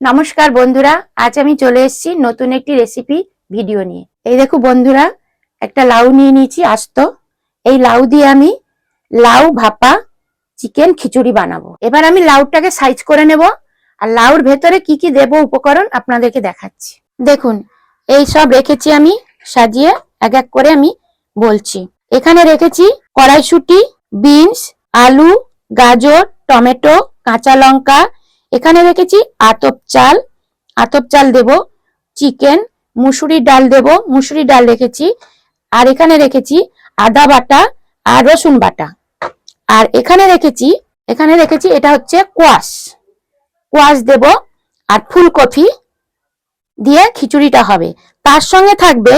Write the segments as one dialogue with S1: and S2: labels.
S1: নমস্কার বন্ধুরা, আজ আমি চলে এসেছি নতুন একটি রেসিপি ভিডিও নিয়ে। এই দেখো বন্ধুরা, একটা লাউ নিয়ে নিয়েছি আস্ত। এই লাউ দিয়ে আমি লাউ ভাপা চিকেন খিচুড়ি বানাবো। এবার আমি লাউটাকে সাইজ করে নেব আর লাউর ভেতরে কি কি দেব উপকরণ আপনাদেরকে দেখাচ্ছি। দেখুন, এই সব রেখেছি আমি, সাজিয়ে এক এক করে আমি বলছি। এখানে রেখেছি কড়াইশুটি, বিনস, আলু, গাজর, টমেটো, কাঁচা লঙ্কা এখানে রেখেছি আতপ চাল। আতপ চাল দেব, চিকেন মুসুরি ডাল দেব মুসুরি ডাল রেখেছি। আর এখানে রেখেছি আদা বাটা আর রসুন বাটা। আর এখানে রেখেছি এখানে রেখেছি এটা হচ্ছে কোয়াশ। কোয়াশ দেব আর ফুলকপি দিয়ে খিচুড়িটা হবে। তার সঙ্গে থাকবে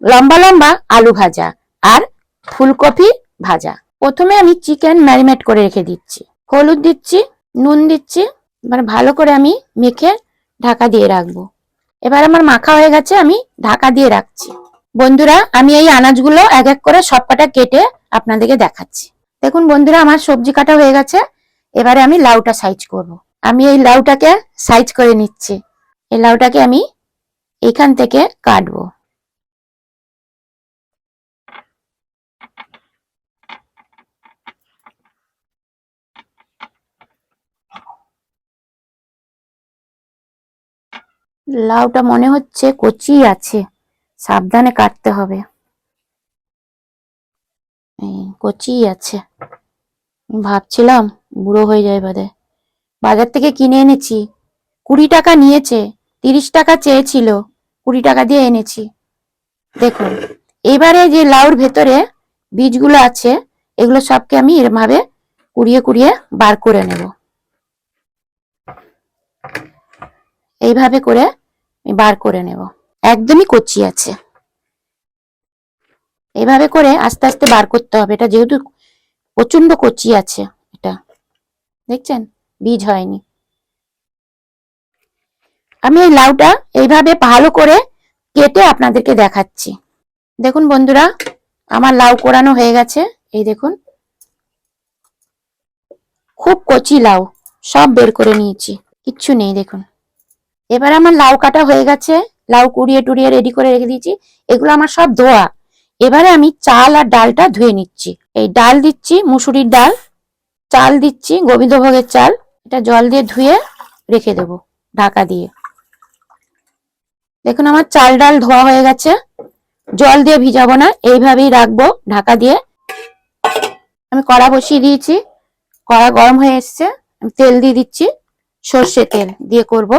S1: লম্বা লম্বা আলু ভাজা আর ফুলকপি ভাজা। প্রথমে আমি চিকেন ম্যারিনেট করে রেখে দিচ্ছি। হলুদ দিচ্ছি, নুন দিচ্ছি এবার ভালো করে আমি মেখে ঢাকা দিয়ে রাখব। এবার আমার মাখা হয়ে গেছে, আমি ঢাকা দিয়ে রাখছি। বন্ধুরা, আমি এই আনাজগুলো এক এক করে সব কটা কেটে আপনাদেরকে দেখাচ্ছি। দেখুন বন্ধুরা, আমার সবজি কাটা হয়ে গেছে। এবারে আমি লাউটা সাইজ করব। আমি এই লাউটাকে সাইজ করে নিচ্ছি। এই লাউটাকে আমি এখান থেকে কাটবো। লাউটা মনে হচ্ছে কচি আছে। সাবধানে কাটতে হবে। কচি আছে। ভাবছিলাম বুড়ো হয়ে যায় বাদে। বাজার থেকে কিনে এনেছি। কুড়ি টাকা নিয়েছে, তিরিশ টাকা চেয়েছিল, কুড়ি টাকা দিয়ে এনেছি। দেখুন, এবারে যে লাউর ভেতরে বীজগুলো আছে, এগুলো সবকে আমি এরভাবে কুড়িয়ে কুড়িয়ে বার করে নেব। এইভাবে করে বার করে নেব। একদমই কচি আছে। এইভাবে করে আস্তে আস্তে বার করতে হবে। এটা যেহেতু প্রচণ্ড কচি আছে এটা। দেখছেন? বীজ হয়নি। আমি এই লাউটা এইভাবে ভালো করে কেটে আপনাদেরকে দেখাচ্ছি। দেখুন বন্ধুরা, আমার লাউ কোরানো হয়ে গেছে। এই দেখুন। খুব কচি লাউ। সব বের করে নিয়েছি। কিচ্ছু নেই, দেখুন। এবার আমার লাউ কাটা হয়ে গেছে, লাউ কুড়িয়ে টুড়িয়ে রেডি করে রেখে দিয়েছি, এগুলো আমার সব ধোয়া। এবারে আমি চাল আর ডালটা ধুয়ে নিচ্ছি। এই ডাল দিচ্ছি, মুসুরির ডাল, চাল দিচ্ছি, গোবিন্দভোগের চাল, এটা জল দিয়ে ধুয়ে রেখে দেব ঢাকা দিয়ে। দেখুন আমার চাল ডাল ধোয়া হয়ে গেছে, জল দিয়ে ভিজাবো না, এইভাবেই রাখব ঢাকা দিয়ে। আমি কড়া বসিয়ে দিয়েছি, কড়া গরম হয়ে এসছে, আমি তেল দিয়ে দিচ্ছি, সর্ষে তেল দিয়ে করব।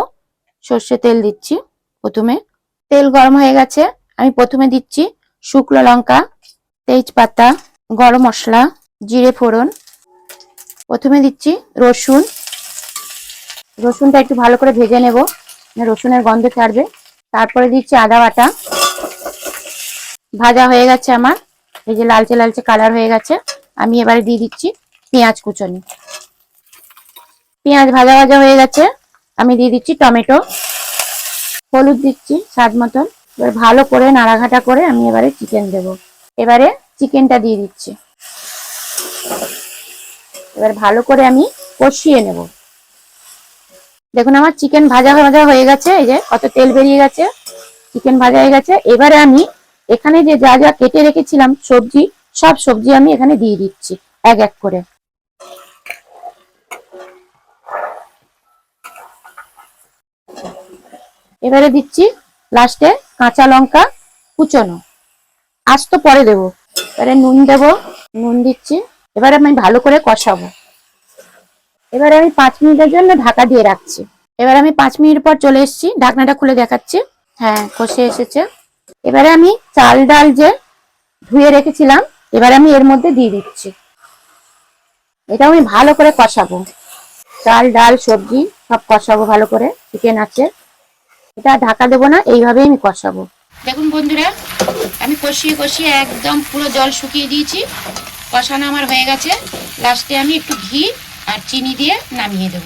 S1: সর্ষে তেল দিচ্ছি প্রথমে। তেল গরম হয়ে গেছে, আমি প্রথমে দিচ্ছি শুকনো লঙ্কা, তেজপাতা, গরম মশলা, জিরে ফোড়ন। প্রথমে দিচ্ছি রসুন। রসুনটা একটু ভালো করে ভেজে নেব রসুনের গন্ধ ছাড়বে। তারপরে দিচ্ছি আদা বাটা। ভাজা হয়ে গেছে আমার, এই যে লালচে লালচে কালার হয়ে গেছে, আমি এবারে দিয়ে দিচ্ছি পেঁয়াজ কুচনি। পেঁয়াজ ভাজা ভাজা হয়ে গেছে আমি দিয়ে দিচ্ছি টমেটো, হলুদ দিচ্ছি, স্বাদ মতন এবার ভালো করে নাড়াঘাটা করে আমি এবারে চিকেন দেব। এবারে চিকেনটা দিয়ে দিচ্ছি। এবার ভালো করে আমি কষিয়ে নেব। দেখুন আমার চিকেন ভাজা ভাজা হয়ে গেছে, এই যে কত তেল বেরিয়ে গেছে, চিকেন ভাজা হয়ে গেছে। এবারে আমি এখানে যে যা যা কেটে রেখেছিলাম সবজি, সব সবজি আমি এখানে দিয়ে দিচ্ছি, এক এক করে। এবারে দিচ্ছি লাস্টে কাঁচা লঙ্কা কুচনো। আজ তো পরে দেব। এবারে নুন দেব, নুন দিচ্ছি। এবারে আমি ভালো করে কষাবো। এবারে আমি পাঁচ মিনিটের জন্য ঢাকা দিয়ে রাখছি। এবারে আমি পাঁচ মিনিট পর চলে এসেছি, ঢাকনাটা খুলে দেখাচ্ছি। হ্যাঁ কষে এসেছে। এবারে আমি চাল ডাল যে ধুয়ে রেখেছিলাম, এবারে আমি এর মধ্যে দিয়ে দিচ্ছি। এটা আমি ভালো করে কষাবো। চাল ডাল, সবজি সব কষাবো ভালো করে, চিকেন আছে। এটা ঢাকা দেবো না, এইভাবেই আমি কষাবো। দেখুন বন্ধুরা, আমি কষিয়ে কষিয়ে একদম পুরো জল শুকিয়ে দিয়েছি। কষানো আমার হয়ে গেছে। লাস্টে আমি একটু ঘি আর চিনি দিয়ে নামিয়ে দেব।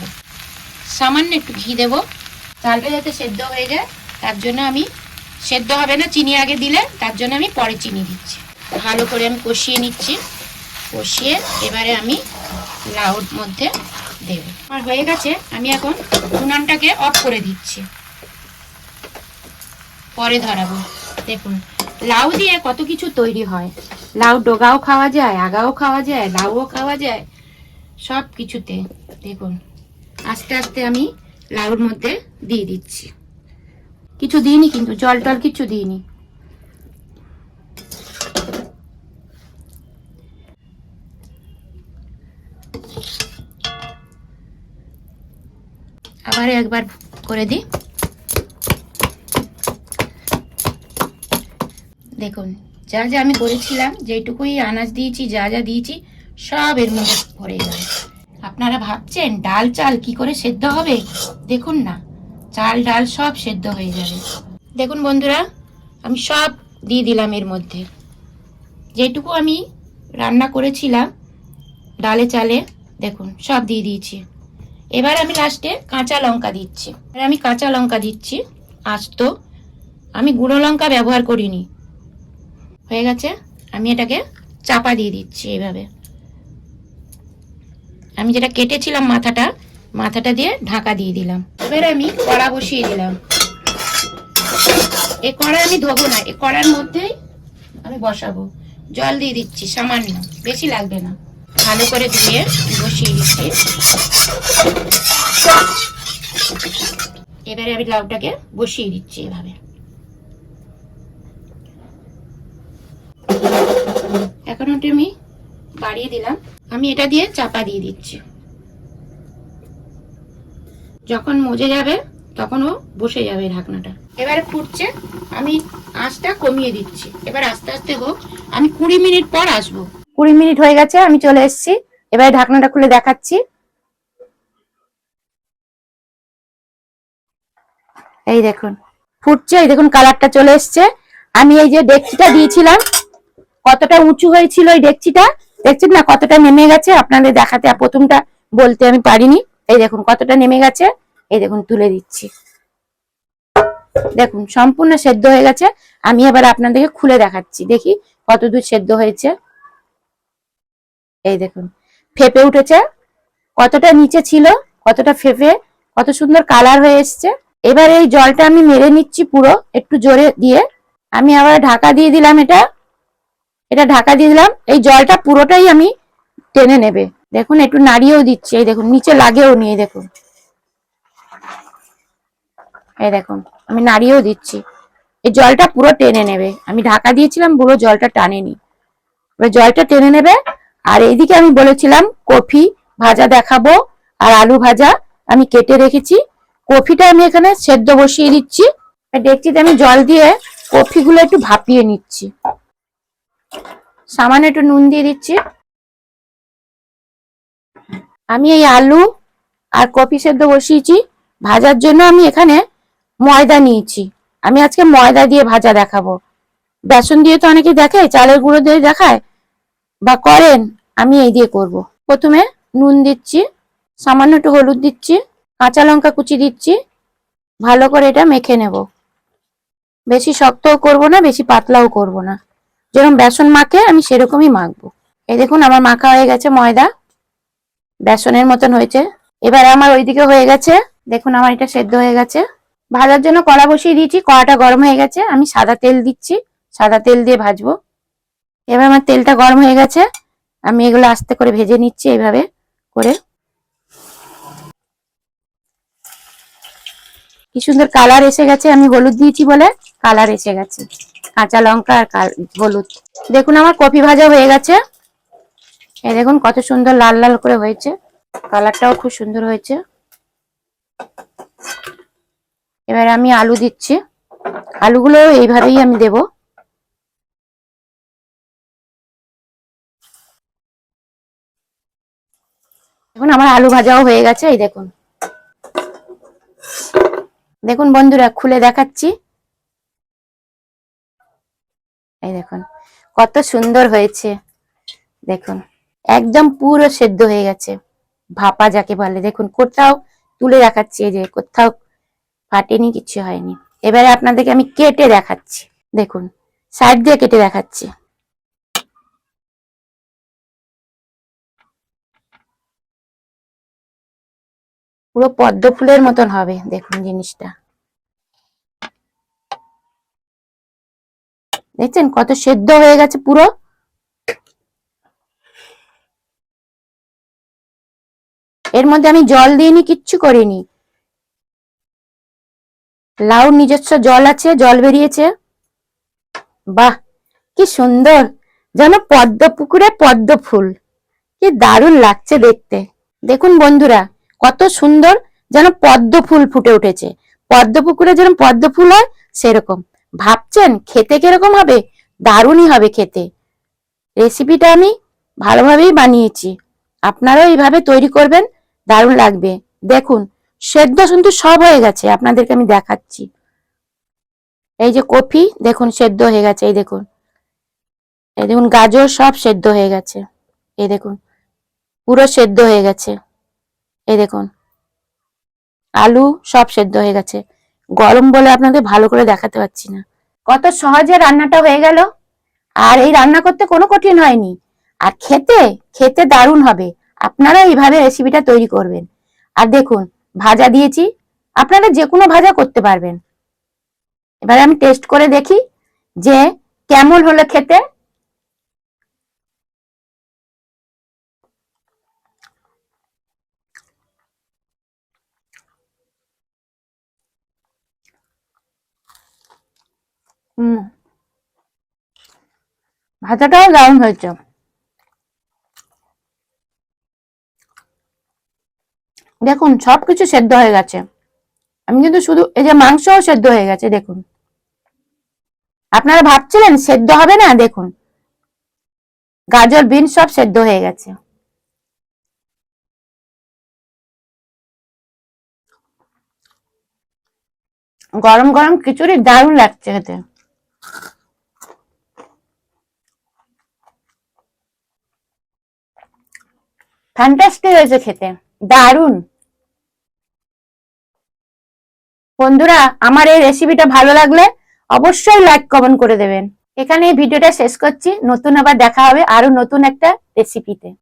S1: সামান্য একটু ঘি দেব। চালটা যাতে সেদ্ধ হয়ে যায়, তার জন্য আমি, সেদ্ধ হবে না, চিনি আগে দিলে, তার জন্য আমি পরে চিনি দিচ্ছি। ভালো করে আমি কষিয়ে নিচ্ছি। কষিয়ে এবারে আমি লাউর মধ্যে দেব। আমার হয়ে গেছে, আমি এখন উনানটাকে অফ করে দিচ্ছি। পরে ধরাবো। দেখুন, লাউ দিয়ে কত কিছু তৈরি হয়। লাউ ডোগাও খাওয়া যায়, আগাও খাওয়া যায়, লাউও খাওয়া যায়, সব কিছুতে। দেখুন, আস্তে আস্তে আমি লাউর মধ্যে দিয়ে দিচ্ছি। কিছু দিইনি কিন্তু, জল টল কিছু দিইনি। আবার একবার করে দিই। দেখুন, যা যা আমি করেছিলাম যেটুকুই আনাজ দিয়েছি, যা যা দিয়েছি, সব এর মধ্যে ভরে যাবে আপনারা ভাবছেন, ডাল চাল কি করে সেদ্ধ হবে? দেখুন না, চাল, ডাল সব সেদ্ধ হয়ে যাবে। দেখুন বন্ধুরা, আমি সব দিয়ে দিলাম এর মধ্যে। যেটুকু আমি রান্না করেছিলাম, ডালে চালে, দেখুন, সব দিয়ে দিয়েছি। এবার আমি লাস্টে কাঁচা লঙ্কা দিচ্ছি। এবার আমি কাঁচা লঙ্কা দিচ্ছি, আস্ত। আমি গুঁড়ো লঙ্কা ব্যবহার করিনি। হয়ে গেছে। আমি এটাকে চাপা দিয়ে দিচ্ছি এইভাবে। আমি যেটা কেটেছিলাম মাথাটা মাথাটা দিয়ে ঢাকা দিয়ে দিলাম। এবার আমি কড়া বসিয়ে দিলাম। এই কড়া আমি ধোবো না, এই কড়ার মধ্যেই আমি বসাবো। জল দিয়ে দিচ্ছি, সামান্য, বেশি লাগবে না। ভালো করে ধুয়ে বসিয়ে দিচ্ছি। এবারে আমি লাউটাকে বসিয়ে দিচ্ছি এভাবে। এখন ওটা আমি বাড়িয়ে দিলাম। আমি এটা দিয়ে চাপা দিয়ে দিচ্ছি। যখন মজে যাবে, তখন ও বসে যাবে ঢাকনাটা। এবারে ফুটছে আমি আঁচটা কমিয়ে দিচ্ছি। এবার আস্তে আস্তে হোক আমি কুড়ি মিনিট পর আসব। কুড়ি মিনিট হয়ে গেছে, আমি চলে এসেছি। এবারে ঢাকনাটা খুলে দেখাচ্ছি। এই দেখুন, ফুটছে, এই দেখুন কালারটা চলে এসছে। আমি এই যে ডেকচিটা দিয়েছিলাম কতটা উঁচু হয়েছিল ওই ডেকচিটা? দেখছেন না কতটা নেমে গেছে? আপনাদের দেখাতে প্রথমটা বলতে আমি পারিনি। এই দেখুন কতটা নেমে গেছে। এই দেখুন তুলে দিচ্ছি। দেখুন, সম্পূর্ণ সেদ্ধ হয়ে গেছে। আমি এবার আপনাদেরকে খুলে দেখাচ্ছি। দেখি কত দূর সেদ্ধ হয়েছে। এই দেখুন, ফেপে উঠেছে। কতটা নিচে ছিল, কতটা ফেপে, কত সুন্দর কালার হয়ে এসছে। এবার এই জলটা আমি মেরে নিচ্ছি পুরো, একটু জোরে দিয়ে। আমি আবার ঢাকা দিয়ে দিলাম এটা। এটা ঢাকা দিয়ে দিলাম। এই জলটা পুরোটাই আমি টেনে নেবে। দেখুন, একটু নাড়িয়েও দিচ্ছি। এই দেখুন, নিচে লাগেও নি এই দেখুন। এই দেখুন, আমি নাড়িয়েও দিচ্ছি। এই জলটা পুরো টেনে নেবে। আমি ঢাকা দিয়েছিলাম পুরো জলটা টানেনি। এবার জলটা টেনে নেবে, আর এইদিকে আমি বলেছিলাম, কফি ভাজা দেখাবো আর আলু ভাজা আমি কেটে রেখেছি। কফিটা আমি এখানে সেদ্ধ বসিয়ে দিচ্ছি। দেখছিতে আমি জল দিয়ে কফিগুলো একটু ভাপিয়ে নিচ্ছি। সামান্য একটু নুন দিয়ে দিচ্ছি। আমি এই আলু আর কফি সেদ্ধ বসিয়েছি। ভাজার জন্য আমি এখানে ময়দা নিয়েছি। আমি আজকে ময়দা দিয়ে ভাজা দেখাবো। বেসন দিয়ে তো অনেকে দেখায় চালের গুঁড়ো দিয়ে দেখায় বা করেন, আমি এই দিয়ে করব। প্রথমে নুন দিচ্ছি, সামান্য একটু হলুদ দিচ্ছি, কাঁচা লঙ্কা কুচি দিচ্ছি, ভালো করে এটা মেখে নেব। বেশি শক্তও করব না, বেশি পাতলাও করব না। যেরকম বেসন মাখে, আমি সেরকমই মাখবো। এই দেখুন, আমার মাখা হয়ে গেছে ময়দা। বেসনের মতন হয়েছে। এবার আমার ওইদিকে হয়ে গেছে, দেখুন, আমার এটা সেদ্ধ হয়ে গেছে। ভাজার জন্য কড়া বসিয়ে দিয়েছি, কড়াটা গরম হয়ে গেছে। আমি সাদা তেল দিচ্ছি, সাদা তেল দিয়ে ভাজবো। এবার আমার তেলটা গরম হয়ে গেছে। আমি এগুলো আস্তে করে ভেজে নিচ্ছি এইভাবে করে। কি সুন্দর কালার এসে গেছে, আমি হলুদ দিয়েছি বলে কালার এসে গেছে। কাঁচা লঙ্কা আর হলুদ। দেখুন আমার কফি ভাজা হয়ে গেছে। এই দেখুন কত সুন্দর লাল লাল করে হয়েছে। কালারটাও খুব সুন্দর হয়েছে। এবার আমি আলু দিচ্ছি। আলুগুলো এইভাবেই আমি দেব। দেখুন আমার আলু ভাজাও হয়ে গেছে, এই দেখুন। দেখুন বন্ধুরা, খুলে দেখাচ্ছি। এই দেখুন, কত সুন্দর হয়েছে। দেখুন, একদম পুরো সেদ্ধ হয়ে গেছে। ভাপা যাকে বলে, দেখুন, কোথাও তুলে দেখাচ্ছি যে, কোথাও ফাটেনি, কিছু হয়নি। এবারে আপনাদেরকে আমি কেটে দেখাচ্ছি। দেখুন, সাইড দিয়ে কেটে দেখাচ্ছি। পুরো পদ্ম ফুলের মতন হবে, দেখুন জিনিসটা। দেখছেন কত সেদ্ধ হয়ে গেছে পুরো? এর মধ্যে আমি জল দিইনি, কিচ্ছু করিনি। লাউর নিজস্ব জল আছে, জল বেরিয়েছে। বাহ, কি সুন্দর! যেন পদ্ম পুকুরে পদ্ম ফুল। কি দারুণ লাগছে দেখতে। দেখুন বন্ধুরা, কত সুন্দর যেন পদ্ম ফুল ফুটে উঠেছে। পদ্ম পুকুরে যেরকম পদ্ম ফুল হয়, সেরকম। ভাবছেন খেতে কীরকম হবে? দারুণই হবে খেতে। রেসিপিটা আমি ভালোভাবেই বানিয়েছি। আপনারাও এইভাবে তৈরি করবেন, দারুণ লাগবে। দেখুন, সেদ্ধ কিন্তু সব হয়ে গেছে, আপনাদেরকে আমি দেখাচ্ছি। এই যে কফি, দেখুন, সেদ্ধ হয়ে গেছে, এই দেখুন। এই দেখুন, গাজর সব সেদ্ধ হয়ে গেছে। এই দেখুন, পুরো সেদ্ধ হয়ে গেছে। এই দেখুন, আলু সব সেদ্ধ হয়ে গেছে। গরম বলে আপনাদের ভালো করে দেখাতে পাচ্ছি না। কত সহজে রান্নাটা হয়ে গেল। আর এই রান্না করতে কোনো কঠিন হয়নি। আর খেতে খেতে দারুণ হবে। আপনারা এইভাবে রেসিপিটা তৈরি করবেন। আর দেখুন, ভাজা দিয়েছি। আপনারা যে কোনো ভাজা করতে পারবেন। এবারে আমি টেস্ট করে দেখি যে কেমন হলো খেতে। হুম। ভাজাটাও দারুণ হয়েছে। দেখুন, সবকিছু সেদ্ধ হয়ে গেছে। আমি কিন্তু শুধু এই যে মাংসও সেদ্ধ হয়ে গেছে, দেখুন। আপনারা ভাবছিলেন সেদ্ধ হবে না, দেখুন। গাজর বিন সব সেদ্ধ হয়ে গেছে। গরম গরম খিচুড়ি দারুণ লাগছে খেতে। ফ্যান্টাস্টিক হয়েছে খেতে, দারুণ। বন্ধুরা, আমার এই রেসিপিটা ভালো লাগলে অবশ্যই লাইক কমেন্ট করে দেবেন। এখানে এই ভিডিওটা শেষ করছি। নতুন আবার দেখা হবে আরও নতুন একটা রেসিপিতে